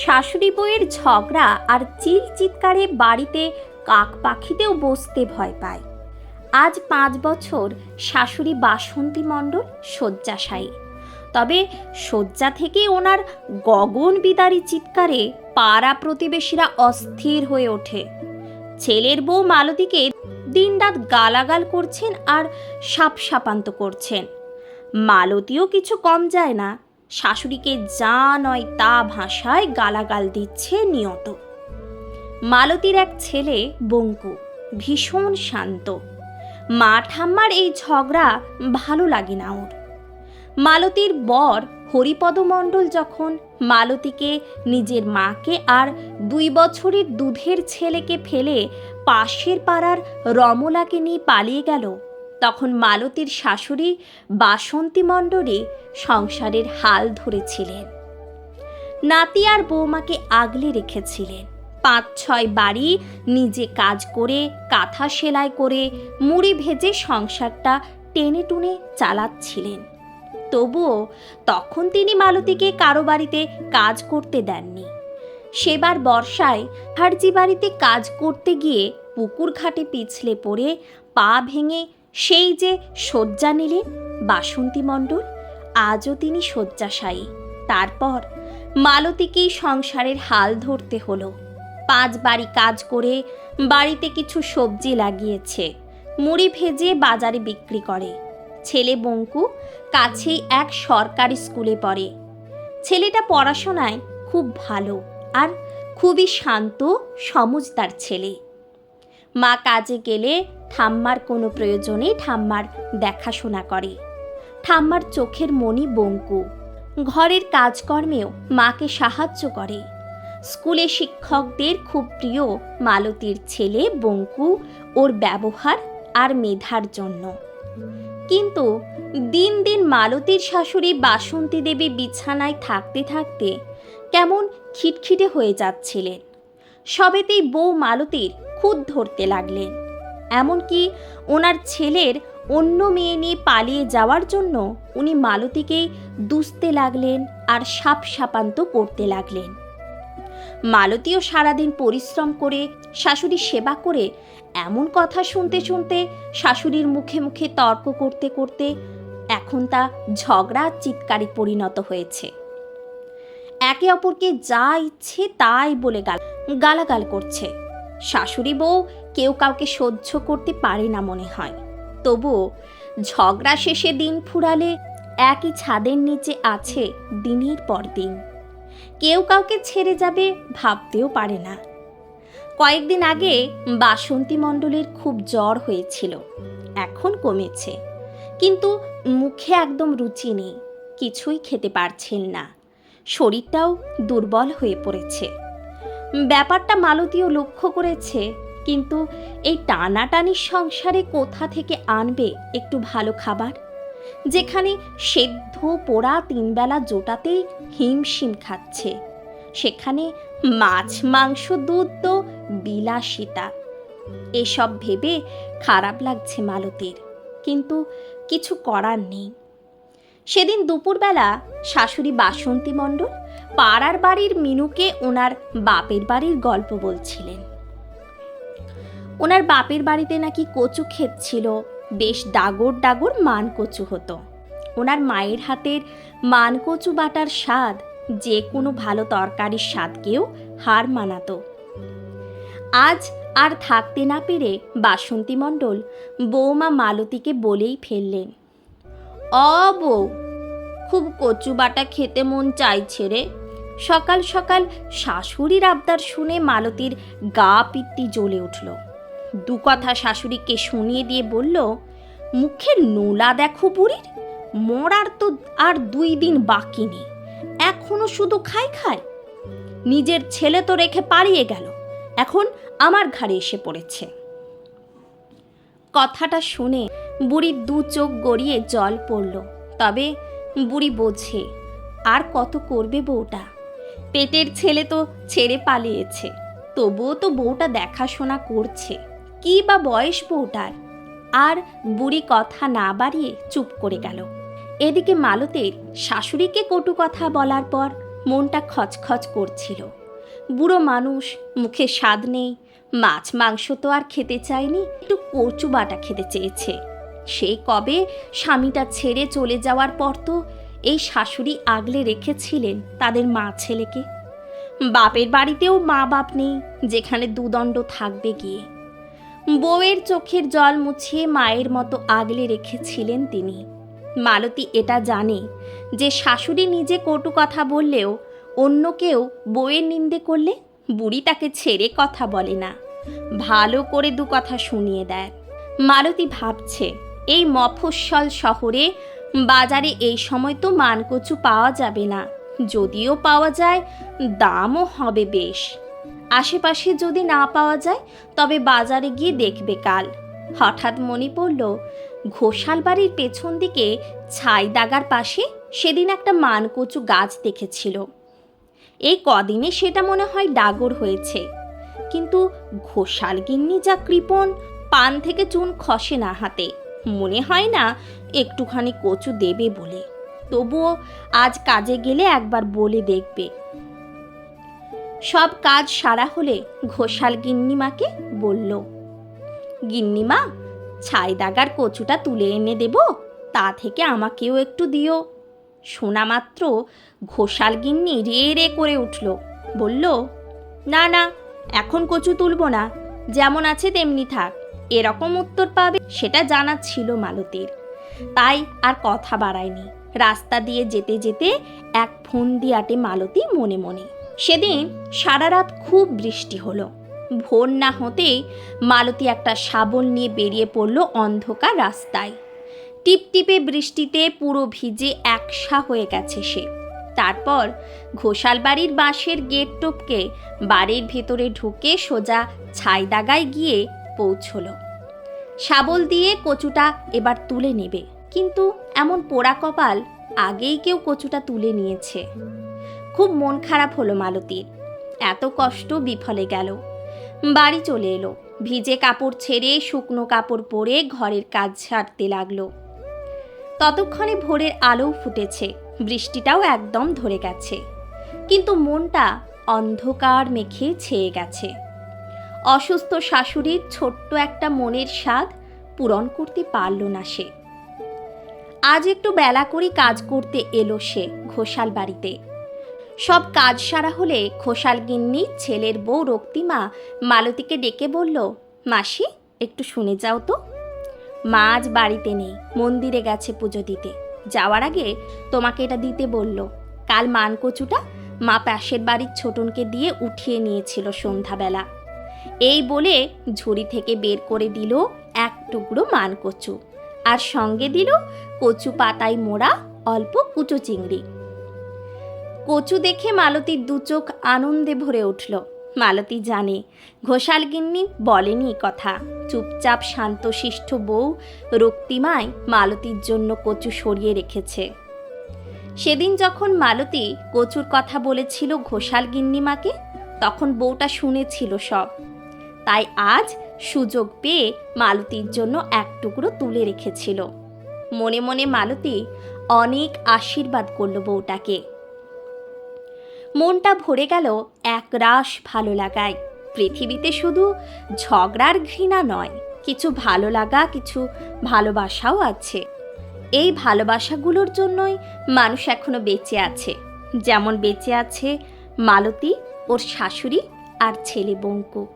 শাশুড়ি বউয়ের ঝগড়া আর চিল চিৎকারে বাড়িতে কাক পাখিতেও বসতে ভয় পায়। আজ পাঁচ বছর শাশুড়ি বাসন্তী মণ্ডল শয্যাশায়ী। তবে শয্যা থেকে ওনার গগন বিদারী চিৎকারে পাড়া প্রতিবেশীরা অস্থির হয়ে ওঠে। ছেলের বউ মালতীকে দিনরাত গালাগাল করছেন আর সাপ সাপান্ত করছেন। মালতীও কিছু কম যায় না। শাশুড়িকে যা নয় তা ভাষায় গালাগাল দিচ্ছে নিয়ত। মালতীর এক ছেলে বঙ্কু, ভীষণ শান্ত। মা ঠাম্মার এই ঝগড়া ভালো লাগে না ওর। মালতীর বর হরিপদ মণ্ডল যখন মালতীকে, নিজের মাকে আর দুই বছরের দুধের ছেলেকে ফেলে পাশের পাড়ার রমলাকে নিয়ে পালিয়ে গেল তখন মালতীর শাশুড়ি বাসন্তী মণ্ডলে সংসারের হাল ধরেছিলেন। নাতি আর বৌমাকে আগলে রেখেছিলেন। পাঁচ ছয় বাড়ি নিজে কাজ করে, কাঁথা সেলাই করে, মুড়ি ভেজে সংসারটা টেনে টুনে চালাচ্ছিলেন। তবুও তখন তিনি মালতীকে কারও বাড়িতে কাজ করতে দেননি। সেবার বর্ষায় হারজি বাড়িতে কাজ করতে গিয়ে পুকুর ঘাটে পিছলে পড়ে পা ভেঙে সেই যে শয্যা নিলেন বাসন্তী মণ্ডল, আজও তিনি শয্যাশায়ী। তারপর মালতীকেই সংসারের হাল ধরতে হলো। পাঁচ বাড়ি কাজ করে বাড়িতে কিছু সবজি লাগিয়েছে, মুড়ি ভেজে বাজারে বিক্রি করে। ছেলে বঙ্কু কাছেই এক সরকারি স্কুলে পড়ে। ছেলেটা পড়াশোনায় খুব ভালো আর খুবই শান্ত, সমজদার ছেলে। মা কাজে গেলে ঠাম্মার কোনো প্রয়োজনে ঠাম্মার দেখাশোনা করে। ঠাম্মার চোখের মনি বঙ্কু। ঘরের কাজকর্মেও মাকে সাহায্য করে। স্কুলে শিক্ষকদের খুব প্রিয় মালতীর ছেলে বঙ্কু ওর ব্যবহার আর মেধার জন্য। কিন্তু দিন দিন মালতীর শাশুড়ি বাসন্তী দেবী বিছানায় থাকতে থাকতে কেমন খিটখিটে হয়ে যাচ্ছিলেন। সবেতেই বউ মালতীর খুদ ধরতে লাগলেন। এমনকি ওনার ছেলের অন্য মেয়ে নিয়ে পালিয়ে যাওয়ার জন্য উনি মালতীকেই দুষতে লাগলেন আর সাপ সাপান্ত করতে লাগলেন। মালতীও সারাদিন পরিশ্রম করে শাশুড়ির সেবা করে, এমন কথা শুনতে শুনতে শাশুড়ির মুখে মুখে তর্ক করতে করতে এখন তা ঝগড়া, চিৎকারে পরিণত হয়েছে। একে অপরকে যা ইচ্ছে তাই বলে গাল, গালাগাল করছে। শাশুড়ি বউ কেউ কাউকে সহ্য করতে পারে না মনে হয়। তবুও ঝগড়া শেষে দিন ফুরালে একই ছাদের নিচে আছে দিনের পর দিন। কেউ কাউকে ছেড়ে যাবে ভাবতেও পারে না। কয়েকদিন আগে বাসন্তী মণ্ডলের খুব জ্বর হয়েছিল, এখন কমেছে। কিন্তু মুখে একদম রুচি নেই, কিছুই খেতে পারছেন না। শরীরটাও দুর্বল হয়ে পড়েছে। ব্যাপারটা মালতীও লক্ষ্য করেছে, কিন্তু এই টানাটানির সংসারে কোথা থেকে আনবে একটু ভালো খাবার? যেখানে সেদ্ধ পোড়া তিনবেলা জোটাতেই হিমশিম খাচ্ছে, সেখানে মাছ, মাংস, দুধ তো বিলাসিতা। এসব ভেবে খারাপ লাগছে মালতীর, কিন্তু কিছু করার নেই। সেদিন দুপুরবেলা শাশুড়ি বাসন্তী মণ্ডল পাড়ার বাড়ির মিনুকে ওনার বাপের বাড়ির গল্প বলছিলেন। ওনার বাপের বাড়িতে নাকি কচু ক্ষেত ছিল, বেশ ডাগর ডাগর মান কচু হতো। ওনার মায়ের হাতের মান কচু বাটার স্বাদ যে কোনো ভালো তরকারির স্বাদকেও হার মানাতো। আজ আর থাকতে না পেরে বাসন্তী মণ্ডল বৌমা মালতীকে বলেই ফেললেন অ বউ, খুব কচু বাটা খেতে মন চাইছে রে। সকাল সকাল শাশুড়ির আবদার শুনে মালতীর গা পিত্তি জ্বলে উঠল। দু কথা শাশুড়িকে শুনিয়ে দিয়ে বলল, মুখে নোলা দেখো বুড়ির, মরার তো আর দুই দিন বাকি নেই, এখনও শুধু খাই খায়। নিজের ছেলে তো রেখে পালিয়ে গেল, এখন আমার ঘাড়ে এসে পড়েছে। কথাটা শুনে বুড়ির দু চোখ গড়িয়ে জল পড়ল। তবে বুড়ি বোঝে, আর কত করবে বউটা? পেটের ছেলে তো ছেড়ে পালিয়েছে, তবুও তো বউটা দেখাশোনা করছে। কি বা বয়স বউটার? আর বুড়ি কথা না বাড়িয়ে চুপ করে গেল। এদিকে মালতের শাশুড়িকে কটু কথা বলার পর মনটা খচখচ করছিল। বুড়ো মানুষ, মুখে স্বাদ নেই, মাছ মাংস তো আর খেতে চায়নি, একটু কচু বাটা খেতে চেয়েছে। সেই কবে স্বামীটা ছেড়ে চলে যাওয়ার পর তো এই শাশুড়ি আগলে রেখেছিলেন তাদের মা ছেলেকে। বাপের বাড়িতেও মা বাপ নেই, যেখানে দুদণ্ড থাকবে গিয়ে। বউয়ের চোখের জল মুছিয়ে মায়ের মতো আগলে রেখেছিলেন তিনি। মালতী এটা জানে যে শাশুড়ি নিজে কটু কথা বললেও অন্য কেউ বউয়ের নিন্দে করলে বুড়ি তাকে ছেড়ে কথা বলে না। ভালো করে দু কথা শুনিয়ে দেয়। মালতী ভাবছে এই মফস্বল শহরে বাজারে এই সময় তো মানকচু পাওয়া যাবে না। যদিও পাওয়া যায়, দামও হবে বেশ। আশেপাশে যদি না পাওয়া যায়, তবে বাজারে গিয়ে দেখবে কাল। হঠাৎ মনে পড়ল, ঘোষাল বাড়ির পেছন দিকে ছাই দাগার পাশে সেদিন একটা মানকচু গাছ দেখেছিল। এই কদিনে সেটা মনে হয় ডাগর হয়েছে। কিন্তু ঘোষাল গিন্নি যা কৃপণ, পান থেকে চুন খসে না হাতে। মনে হয় না একটুখানি কচু দেবে বলে। তবুও আজ কাজে গেলে একবার বলে দেখবে। সব কাজ সারা হলে ঘোষাল গিন্নিমাকে বলল, গিন্নিমা, ছাই দাগার কচুটা তুলে এনে দেব, তা থেকে আমাকেও একটু দিও। শোনা মাত্র ঘোষাল গিন্নি রে রে করে উঠল, বলল, না না, এখন কচু তুলব না, যেমন আছে তেমনি থাক। এরকম উত্তর পাবে সেটা জানা ছিল মালতীর। তাই আর কথা বাড়ায়নি। রাস্তা দিয়ে যেতে যেতে এক ফোন দিয়াটে মালতী মনে মনে। সেদিন সারা রাত খুব বৃষ্টি হলো। ভোর না হতেই মালতী একটা শাবল নিয়ে বেরিয়ে পড়ল অন্ধকার রাস্তায়। টিপটিপে বৃষ্টিতে পুরো ভিজে একসা হয়ে গেছে সে। তারপর ঘোষাল বাড়ির বাঁশের গেট টপকে বাড়ির ভেতরে ঢুকে সোজা ছাইদাগায় গিয়ে পৌঁছলো। শাবল দিয়ে কচুটা এবার তুলে নেবে। কিন্তু এমন পোড়া কপাল আগেই কেউ কচুটা তুলে নিয়েছে। খুব মন খারাপ হলো মালতীর। এত কষ্ট বিফলে গেল। বাড়ি চলে এলো। ভিজে কাপড় ছেড়ে শুকনো কাপড় পরে ঘরের কাজ ছাড়তে লাগল। ততক্ষণে ভোরের আলোও ফুটেছে। বৃষ্টিটাও একদম ধরে গেছে। কিন্তু মনটা অন্ধকার মেখে ছেয়ে গেছে। অসুস্থ শাশুড়ির ছোট্ট একটা মনের স্বাদ পূরণ করতে পারল না সে। আজ একটু বেলা করে কাজ করতে এলো সে ঘোষাল বাড়িতে। সব কাজ সারা হলে ঘোষাল গিন্নি ছেলের বউ রক্তিমা মালতীকে ডেকে বলল, মাসি, একটু শুনে যাও তো। মা আজ বাড়িতে নেই, মন্দিরে গেছে পুজো দিতে। যাওয়ার আগে তোমাকে এটা দিতে বলল। কাল মানকচুটা মা পাশের বাড়ির ছোটনকে দিয়ে উঠিয়ে নিয়েছিল সন্ধ্যাবেলা। এই বলে ঝুড়ি থেকে বের করে দিল এক টুকরো মান কচু আর সঙ্গে দিল কচু পাতায় মোড়া অল্প কুচো চিংড়ি। কচু দেখে মালতীর দু চোখ আনন্দে ভরে উঠল। মালতী জানে, ঘোষাল গিন্নি বলেনি কথা। চুপচাপ শান্তশিষ্ট বউ রক্তিমায় মালতীর জন্য কচু সরিয়ে রেখেছে। সেদিন যখন মালতী কচুর কথা বলেছিল ঘোষাল গিন্নিমাকে, তখন বউটা শুনেছিল সব। তাই আজ সুযোগ পেয়ে মালতীর জন্য এক টুকরো তুলে রেখেছিল। মনে মনে মালতী অনেক আশীর্বাদ করল বউটাকে। মনটা ভরে গেল এক রাস ভালো লাগায়। পৃথিবীতে শুধু ঝগড়ার ঘৃণা নয়, কিছু ভালো লাগা, কিছু ভালোবাসাও আছে। এই ভালোবাসাগুলোর জন্যই মানুষ এখনও বেঁচে আছে। যেমন বেঁচে আছে মালতী, ওর শাশুড়ি আর ছেলে বঙ্কু।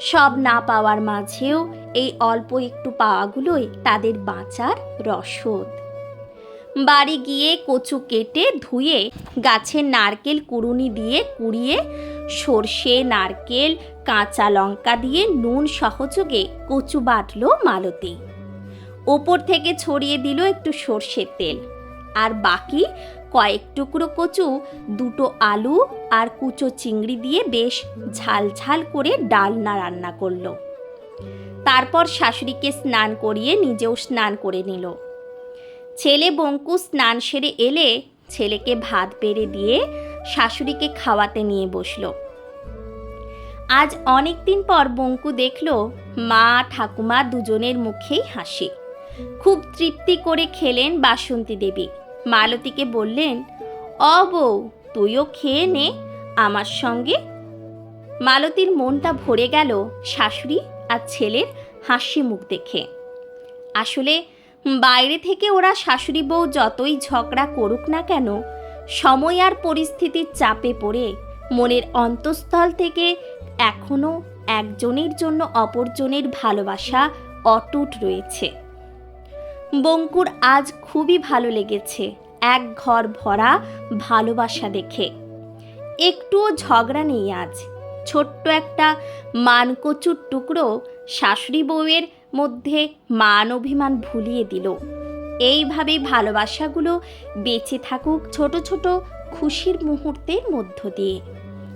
সব না পাওয়ার মাঝেও এই অল্প একটু পাওয়াগুলোই তাদের বাঁচার রসদ। বাড়ি গিয়ে কচু কেটে ধুয়ে গাছের নারকেল কুড়ুনি দিয়ে কুড়িয়ে সর্ষে, নারকেল, কাঁচা লঙ্কা দিয়ে নুন সহযোগে কচু বাটলো মালতী। ওপর থেকে ছড়িয়ে দিল একটু সর্ষের তেল। আর বাকি কয়েক টুকরো কচু, দুটো আলু আর কুচো চিংড়ি দিয়ে বেশ ঝাল ঝাল করে ডালনা রান্না করল। তারপর শাশুড়িকে স্নান করিয়ে নিজেও স্নান করে নিল। ছেলে বঙ্কু স্নান সেরে এলে ছেলেকে ভাত বেড়ে দিয়ে শাশুড়িকে খাওয়াতে নিয়ে বসল। আজ অনেক দিন পর বঙ্কু দেখল মা ঠাকুমা দুজনের মুখেই হাসি। খুব তৃপ্তি করে খেলেন বাসন্তী দেবী। মালতীকে বললেন, অ বউ, তুইও খেয়ে নে, আমার সঙ্গে। মালতীর মনটা ভরে গেল শাশুড়ি আর ছেলের হাসি মুখ দেখে। আসলে বাইরে থেকে ওরা শাশুড়ি বউ যতই ঝগড়া করুক না কেন, সময় আর পরিস্থিতির চাপে পড়ে মনের অন্তঃস্থল থেকে এখনও একজনের জন্য অপরজনের ভালোবাসা অটুট রয়েছে। বঙ্কুর আজ খুবই ভালো লেগেছে। এক ঘর ভরা, ভালোবাসা দেখে। একটুও ঝগড়া নেই আজ। ছোট্ট একটা মানকচুর টুকরো শাশুড়ি বউয়ের মধ্যে মান অভিমান ভুলিয়ে দিল। এইভাবেই ভালোবাসাগুলো বেঁচে থাকুক ছোট ছোট খুশির মুহূর্তের মধ্য দিয়ে।